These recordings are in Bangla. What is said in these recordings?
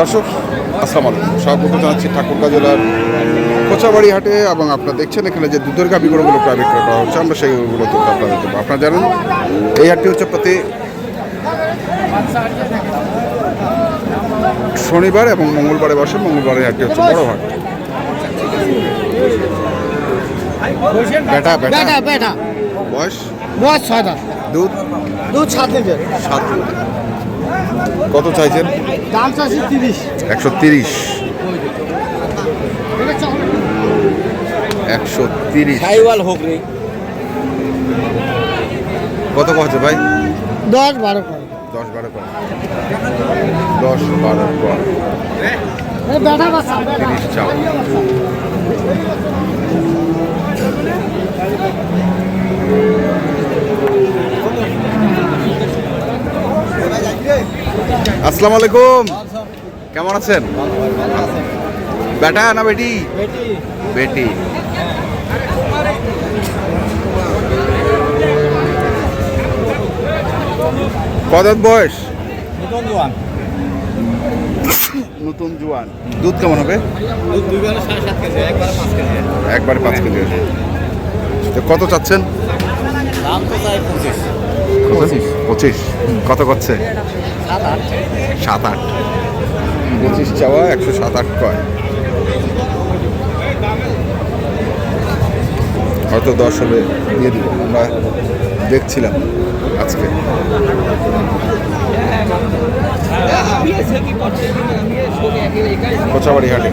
দর্শক আসসালামু আলাইকুম। স্বাগত জানাচ্ছি ঠাকুরগাঁ জেলার কোচাবাড়ি হাটে এবং আপনারা দেখছেন এখানে যে দুধের গাভি গরুগুলো প্রায় বিক্রয় করা হচ্ছে আমরা সেইগুলো তো আপনাদের দেবো। আপনারা জানেন এই হাটটি হচ্ছে প্রতি শনিবার এবং মঙ্গলবারে বসে মঙ্গলবারে হাটটি হচ্ছে বড় হাট। বেটা বেটা। বেটা বয়স? বয়স ছয় দুধ? দুধ সাত লিটার সাত লিটার। কত চাইছেন? একশো তিরিশ। একশো তিরিশ। হোক রে কত কছে ভাই? দশ বারো করে। দশ বারো করে। দশ বারো করে। তিরিশ চাও। আসসালামু আলাইকুম। কেমন আছেন? বেটা না বেটি? বেটি। কত বয়স? নতুন জোয়ান। দুধ কেমন হবে? একবার পাঁচ কেজি। কত চাচ্ছেন? দাম তো চাই পঁচিশ। পঁচিশ। কত করছে? সাত আট। পঁচিশ চাওয়া একশো সাত আট কয় হয়তো দশ হলে দিয়ে দিব। আমরা দেখছিলাম আজকে। কোচাবাড়ি হাটে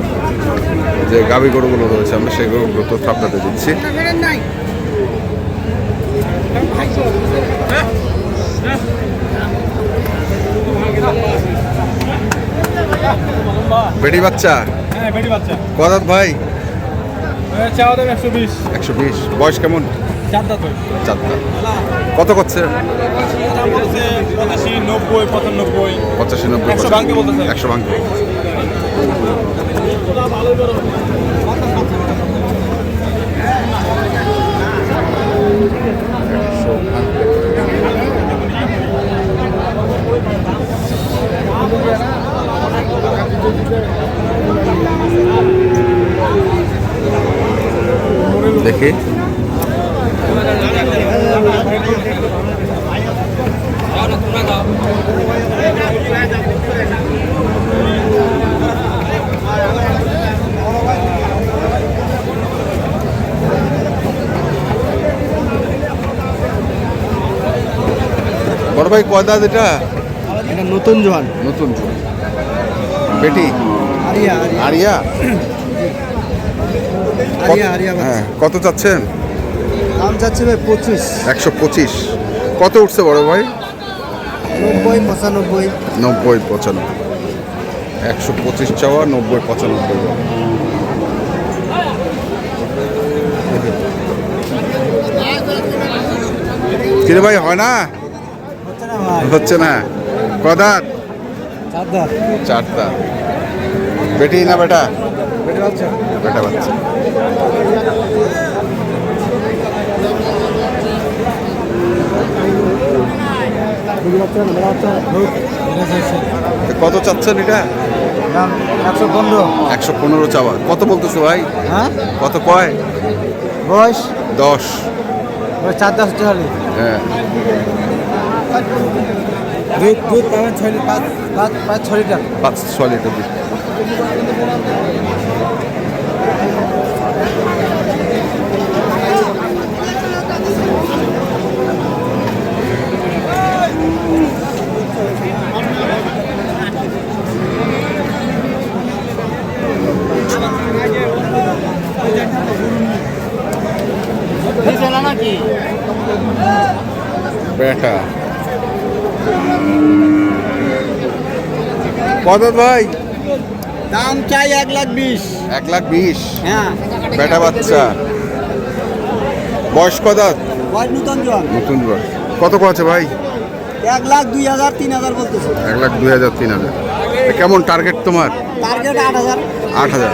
যে গাভী গরুগুলো রয়েছে, আমরা সেই গরুগুলো তথ্য আপনাদের দিচ্ছি। বেটি বাচ্চা? হ্যাঁ বেটি বাচ্চা। কদাত ভাই? চাওয়া দাম একশো বিশ। একশো বিশ। বয়স কেমন? চারটা কত করছে? পঁচাশি নব্বই পঁচানব্বই। পঁচাশি নব্বই একশো ভাঙতে বলতেছে। একশো ভাঙতে একশো ভাঙতে। দেখি বড় ভাই কয়দা এটা এটা নতুন জোয়ান। নতুন জোয়ান। বেটি? Area area. আরিয়া? আরিয়া হ্যাঁ কত চাচ্ছেন? দাম চাচ্ছে ভাই পঁচিশ। একশো পঁচিশ। কত উঠছে বড় ভাই? নব্বই পঁচানব্বই। নব্বই পঁচানব্বই। একশো পঁচিশ চাওয়া নব্বই পঁচানব্বই। কিরে ভাই হয় না? হচ্ছে না। দাঁত চারটা বেটি না বেটা? বেটা বাচ্চা। কত চাচ্ছেন এটা? একশো পনেরো। একশো পনেরো চাওয়া। কত বলতেছে ভাই? হ্যাঁ? কত কয়? বয়স? দশ। চার দশ হ্যাঁ। দুধ দুধ পাবেন ছয় লিটার পাঁচ পাঁচ পাঁচ ছয় লিটার। পাঁচ ছ লিটার নাকি বেটা। কত ভাই। দাম চাই এক লাখ বিশ। এক লাখ বিশ? হ্যাঁ। বেটা বাচ্চা। বয়স কত? নতুন নতুন কত আছে ভাই? এক লাখ দুই হাজার তিন হাজার বলতেছে। এক লাখ দুই হাজার তিন হাজার। কেমন টার্গেট তোমার? টার্গেট আট হাজার। আট হাজার।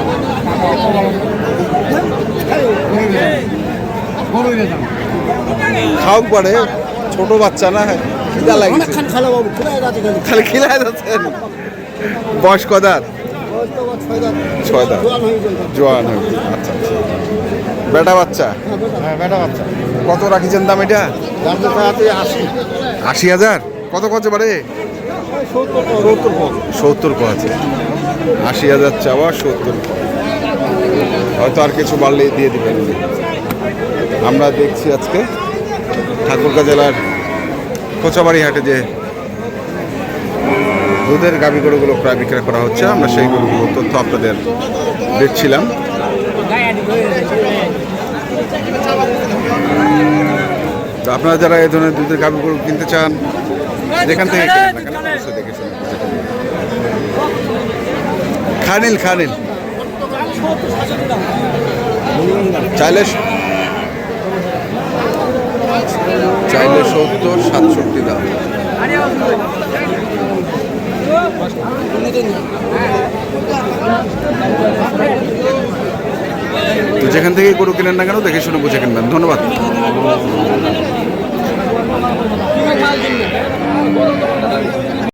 খাওক পারে ছোট বাচ্চা না খিদা অনেকক্ষণ খালো খিলায় যাচ্ছেন বয়স কদার? ছয় দাঁত। জোয়ান হয়ে আচ্ছা আচ্ছা। বেটা বাচ্চা? হ্যাঁ বেটা বাচ্চা। কত রাখিছেন দাম এটা? দাম তো আশি। হাজার? কত কত পারে সত্তর আছে আশি হাজার চাওয়া সত্তর কো। হয়তো আর কিছু বাড়লে দিয়ে দিবেন। আমরা দেখছি আজকে ঠাকুরগাঁ জেলার কোচাবাড়ি হাটে যে দুধের গাভী গরুগুলো প্রায় বিক্রয় করা হচ্ছে, আমরা সেই গরুগুলো তথ্য আপনাদের দেখছিলাম আপনারা যারা এ ধরনের দুধের গাভী গরু কিনতে চান, যেখান থেকে। খানিল খানিল চাইলে চাইলে সত্তর, সাতষট্টি দাম তো যেখান থেকে গরু কিনেন না কেন, দেখে শুনে বুঝে কিনবেন। ধন্যবাদ।